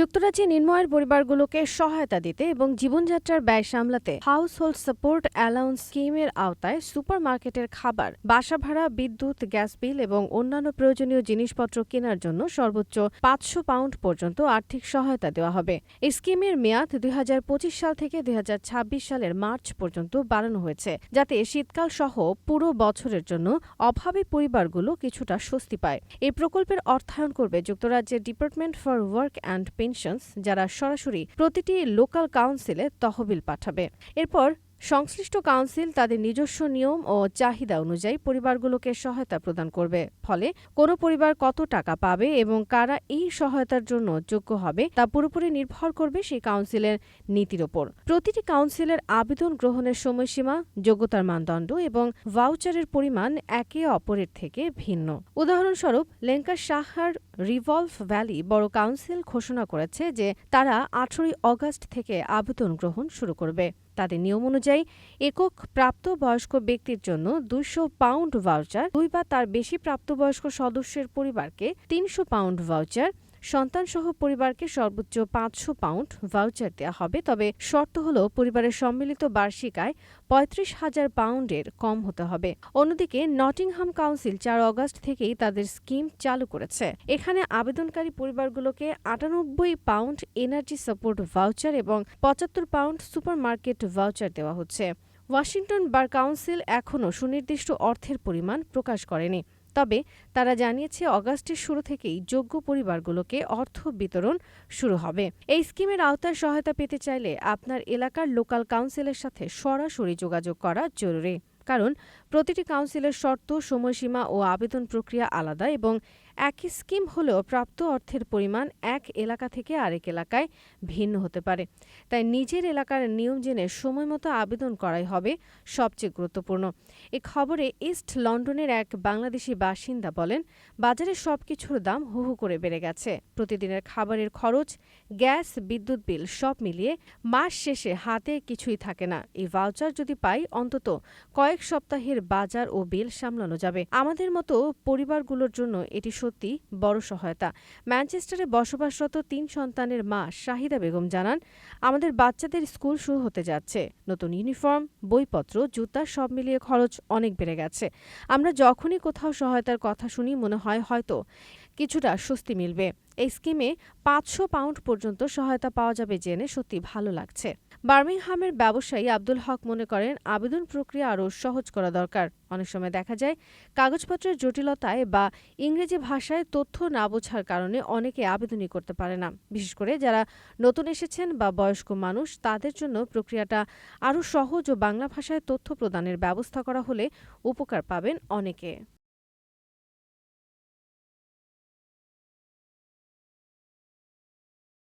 যুক্তরাজ্যে নিম্নআয়ের পরিবারগুলোকে সহায়তা দিতে এবং জীবনযাত্রার ব্যয় সামলাতে হাউস হোল্ড সাপোর্ট অ্যালাউন্স স্কিমের আওতায় সুপারমার্কেটের খাবার, বাসা ভাড়া, বিদ্যুৎ গ্যাস বিল এবং অন্যান্য প্রয়োজনীয় জিনিসপত্র কেনার জন্য সর্বোচ্চ পাঁচশো পাউন্ড পর্যন্ত আর্থিক সহায়তা দেওয়া হবে। এই স্কিমের মেয়াদ দুই সাল থেকে দুই হাজার ছাব্বিশ সালের মার্চ পর্যন্ত বাড়ানো হয়েছে, যাতে শীতকাল সহ পুরো বছরের জন্য অভাবী পরিবারগুলো কিছুটা স্বস্তি পায়। এই প্রকল্পের অর্থায়ন করবে যুক্তরাজ্যের department for work and pensions যারা সরাসরি প্রতিটি লোকাল কাউন্সিলে তহবিল পাঠাবে। এরপর সংশ্লিষ্ট কাউন্সিল তাদের নিজস্ব নিয়ম ও চাহিদা অনুযায়ী পরিবারগুলোকে সহায়তা প্রদান করবে। ফলে কোনো পরিবার কত টাকা পাবে এবং কারা এই সহায়তার জন্য যোগ্য হবে তা পুরোপুরি নির্ভর করবে সেই কাউন্সিলের নীতির ওপর। প্রতিটি কাউন্সিলের আবেদন গ্রহণের সময়সীমা, যোগ্যতার মানদণ্ড এবং ভাউচারের পরিমাণ একে অপরের থেকে ভিন্ন। উদাহরণস্বরূপ, লেঙ্কা সাহার রিভলভ ভ্যালি বড় কাউন্সিল ঘোষণা করেছে যে তারা আঠারোই অগাস্ট থেকে আবেদন গ্রহণ শুরু করবে। তাদের নিয়ম অনুযায়ী একক প্রাপ্তবয়স্ক ব্যক্তির জন্য দুইশো পাউন্ড ভাউচার, দুই বা তার বেশি প্রাপ্তবয়স্ক সদস্যের পরিবারকে তিনশো পাউন্ড ভাউচার সন্তানসহ পরিবারকে সর্বোচ্চ পাঁচশো পাউন্ড ভাউচার দেওয়া হবে। তবে শর্ত হল, পরিবারের সম্মিলিত বার্ষিক আয় পঁয়ত্রিশ হাজার পাউন্ডের কম হতে হবে। অন্যদিকে, নটিংহাম কাউন্সিল চার অগাস্ট থেকেই তাদের স্কিম চালু করেছে। এখানে আবেদনকারী পরিবারগুলোকে আটানব্বই পাউন্ড এনার্জি সাপোর্ট ভাউচার এবং পঁচাত্তর পাউন্ড সুপারমার্কেট ভাউচার দেওয়া হচ্ছে। ওয়াশিংটন বার কাউন্সিল এখনও সুনির্দিষ্ট অর্থের পরিমাণ প্রকাশ করেনি। তবে তারা জানিয়েছে অগাস্টের শুরু থেকেই যোগ্য পরিবারগুলোকে অর্থ বিতরণ শুরু হবে। এই স্কিমের আওতায় সহায়তা পেতে চাইলে আপনার এলাকার লোকাল কাউন্সিলের সাথে সরাসরি যোগাযোগ করা জরুরি। কারণ প্রতিটি কাউন্সিলের শর্ত, সময়সীমা ও আবেদন প্রক্রিয়া আলাদা এবং একই স্কিম হলেও প্রাপ্ত অর্থের পরিমাণ এক এলাকা থেকে আরেক এলাকায় ভিন্ন হতে পারে। তাই নিজের এলাকার নিয়ম জেনে সময়মতো আবেদন করাই হবে সবচেয়ে গুরুত্বপূর্ণ। এ খবরে ইস্ট লন্ডনের এক বাংলাদেশি বাসিন্দা বলেন, বাজারে সবকিছুর দাম হু হু করে বেড়ে গেছে। প্রতিদিনের খাবারের খরচ, গ্যাস, বিদ্যুৎ বিল সব মিলিয়ে মাস শেষে হাতে কিছুই থাকে না। এই ভাউচার যদি পাই, অন্তত কয়েক সপ্তাহের বাজার ও বিল সামলানো যাবে। আমাদের মতো পরিবারগুলোর জন্য এটি সত্যি বড় সহায়তা। ম্যানচেস্টারে বসবাসরত তিন সন্তানের মা শাহিদা বেগম জানান, আমাদের বাচ্চাদের স্কুল শুরু হতে যাচ্ছে। নতুন ইউনিফর্ম, বইপত্র, জুতা সব মিলিয়ে খরচ অনেক বেড়ে গেছে। আমরা যখনই কোথাও সহায়তার কথা শুনি, মনে হয় হয়তো কিছুটা স্বস্তি মিলবে। এই স্কিমে পাঁচশো পাউন্ড পর্যন্ত সহায়তা পাওয়া যাবে জেনে সত্যি ভালো লাগছে। বার্মিংহামের ব্যবসায়ী আব্দুল হক মনে করেন, আবেদন প্রক্রিয়া আরও সহজ করা দরকার। অনেক সময় দেখা যায়, কাগজপত্রের জটিলতায় বা ইংরেজি ভাষায় তথ্য না বোঝার কারণে অনেকে আবেদনই করতে পারে না। বিশেষ করে যারা নতুন এসেছেন বা বয়স্ক মানুষ, তাদের জন্য প্রক্রিয়াটা আরও সহজ ও বাংলা ভাষায় তথ্য প্রদানের ব্যবস্থা করা হলে উপকার পাবেন অনেকে।